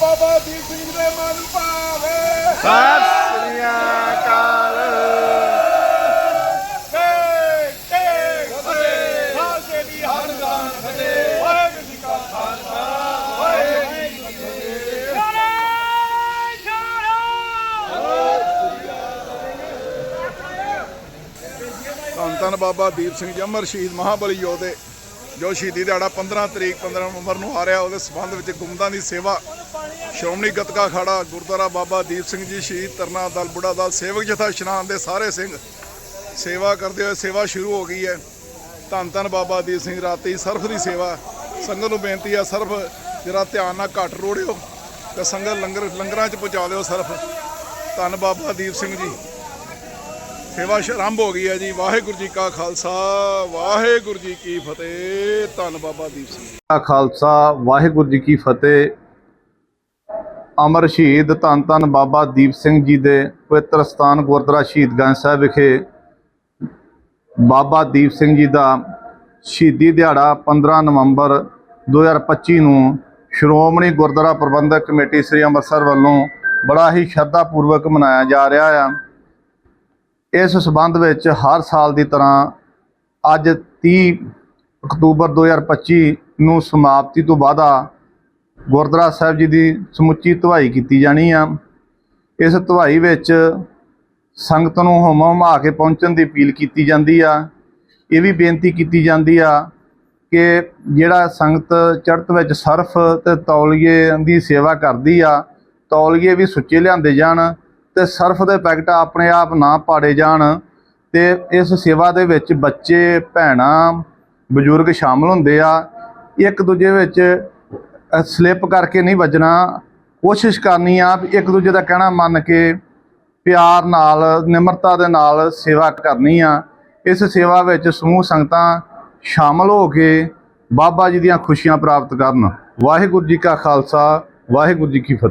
ਬਾਬਾ ਦੀਪ ਸਿੰਘ ਦੇ ਮਨ ਭਾਵੇ। ਸਤਿ ਸ੍ਰੀ ਅਕਾਲ। ਧੰਨ ਬਾਬਾ ਦੀਪ ਸਿੰਘ ਜੀ ਅਮਰ ਸ਼ਹੀਦ ਮਹਾਬਲੀ ਯੋਧੇ। ਜੋ ਸ਼ਹੀਦੀ ਦਿਹਾੜਾ 15 ਤਰੀਕ 15 ਨਵੰਬਰ ਨੂੰ ਆ ਰਿਹਾ ਉਹਦੇ ਸਬੰਧ ਵਿੱਚ ਗੁੰਮਦਾਂ ਦੀ ਸੇਵਾ। ਸ਼੍ਰੋਮਣੀ ਗਤਕਾ ਖਾੜਾ ਗੁਰਦੁਆਰਾ ਬਾਬਾ ਦੀਪ ਸਿੰਘ ਜੀ, ਸ਼ਹੀਦ ਤਰਨਾ ਦਲ ਬੁੜਾ ਦਲ, ਸੇਵਕ ਜਥਾ ਇਸ਼ਨਾਨ ਦੇ ਸਾਰੇ ਸਿੰਘ ਸੇਵਾ ਕਰਦੇ ਹੋਏ ਸੇਵਾ ਸ਼ੁਰੂ ਹੋ ਗਈ ਹੈ। ਧੰਨ ਧੰਨ ਬਾਬਾ ਦੀਪ ਸਿੰਘ, ਰਾਤੀ ਸਰਫ ਦੀ ਸੇਵਾ। ਸੰਗਤ ਨੂੰ ਬੇਨਤੀ ਹੈ, ਸਰਫ ਜਰਾ ਧਿਆਨ ਨਾਲ ਘੱਟ ਰੋੜਿਓ ਤੇ ਸੰਗਤ ਲੰਗਰ, ਲੰਗਰਾਂ 'ਚ ਪਹੁੰਚਾ ਦਿਓ ਸਰਫ। ਧੰਨ ਬਾਬਾ ਦੀਪ ਸਿੰਘ ਜੀ। ਸੇਵਾ ਸ਼ਰੰਭ ਹੋ ਗਈ ਹੈ ਜੀ। ਵਾਹਿਗੁਰੂ ਜੀ ਕਾ ਖਾਲਸਾ, ਵਾਹਿਗੁਰੂ ਜੀ ਕੀ ਫਤਿਹ। ਧੰਨ ਬਾਬਾ ਦੀਪ ਸਿੰਘ। ਕਾ ਖਾਲਸਾ, ਵਾਹਿਗੁਰੂ ਜੀ ਕੀ ਫਤਿਹ। ਅਮਰ ਸ਼ਹੀਦ ਧੰਨ ਧੰਨ ਬਾਬਾ ਦੀਪ ਸਿੰਘ ਜੀ ਦੇ ਪਵਿੱਤਰ ਸਥਾਨ ਗੁਰਦੁਆਰਾ ਸ਼ਹੀਦਗੰਜ ਸਾਹਿਬ ਵਿਖੇ ਬਾਬਾ ਦੀਪ ਸਿੰਘ ਜੀ ਦਾ ਸ਼ਹੀਦੀ ਦਿਹਾੜਾ 15 ਨਵੰਬਰ 2025 ਨੂੰ ਸ਼੍ਰੋਮਣੀ ਗੁਰਦੁਆਰਾ ਪ੍ਰਬੰਧਕ ਕਮੇਟੀ ਸ੍ਰੀ ਅੰਮ੍ਰਿਤਸਰ ਵੱਲੋਂ ਬੜਾ ਹੀ ਸ਼ਰਧਾ ਪੂਰਵਕ ਮਨਾਇਆ ਜਾ ਰਿਹਾ ਆ। ਇਸ ਸਬੰਧ ਵਿੱਚ ਹਰ ਸਾਲ ਦੀ ਤਰ੍ਹਾਂ ਅੱਜ 30 ਅਕਤੂਬਰ 2025 ਨੂੰ ਸਮਾਪਤੀ ਤੋਂ ਬਾਅਦਾ ਗੁਰਦੁਆਰਾ ਸਾਹਿਬ ਜੀ ਦੀ ਸਮੁੱਚੀ ਧਵਾਈ ਕੀਤੀ ਜਾਣੀ ਆ। ਇਸ ਧਵਾਈ ਵਿੱਚ ਸੰਗਤ ਨੂੰ ਹੁਮ ਹੁਮਾ ਕੇ ਪਹੁੰਚਣ ਦੀ ਅਪੀਲ ਕੀਤੀ ਜਾਂਦੀ ਆ। ਇਹ ਵੀ ਬੇਨਤੀ ਕੀਤੀ ਜਾਂਦੀ ਆ ਕਿ ਜਿਹੜਾ ਸੰਗਤ ਚੜਤ ਵਿੱਚ ਸਰਫ ਤੇ ਤੌਲੀਏ ਦੀ ਸੇਵਾ ਕਰਦੀ ਆ, ਤੌਲੀਏ ਵੀ ਸੁੱਚੇ ਲਿਆਂਦੇ ਜਾਣ। ਤੇ ਸਰਫ ਦੇ ਪੈਕਟ ਆਪਣੇ ਆਪ ਨਾ ਪਾੜੇ ਜਾਣ ਤੇ ਇਸ ਸੇਵਾ ਦੇ ਵਿੱਚ ਬੱਚੇ, ਭੈਣਾਂ, ਬਜ਼ੁਰਗ ਸ਼ਾਮਲ ਹੁੰਦੇ ਆ। ਇੱਕ ਦੂਜੇ ਵਿੱਚ ਸਲਿੱਪ ਕਰਕੇ ਨਹੀਂ ਵੱਜਣਾ। ਕੋਸ਼ਿਸ਼ ਕਰਨੀ ਆ ਵੀ ਇੱਕ ਦੂਜੇ ਦਾ ਕਹਿਣਾ ਮੰਨ ਕੇ ਪਿਆਰ ਨਾਲ, ਨਿਮਰਤਾ ਦੇ ਨਾਲ ਸੇਵਾ ਕਰਨੀ ਆ। ਇਸ ਸੇਵਾ ਵਿੱਚ ਸਮੂਹ ਸੰਗਤਾਂ ਸ਼ਾਮਲ ਹੋ ਕੇ ਬਾਬਾ ਜੀ ਦੀਆਂ ਖੁਸ਼ੀਆਂ ਪ੍ਰਾਪਤ ਕਰਨ। ਵਾਹਿਗੁਰੂ ਜੀ ਕਾ ਖਾਲਸਾ, ਵਾਹਿਗੁਰੂ ਜੀ ਕੀ ਫਤਿਹ।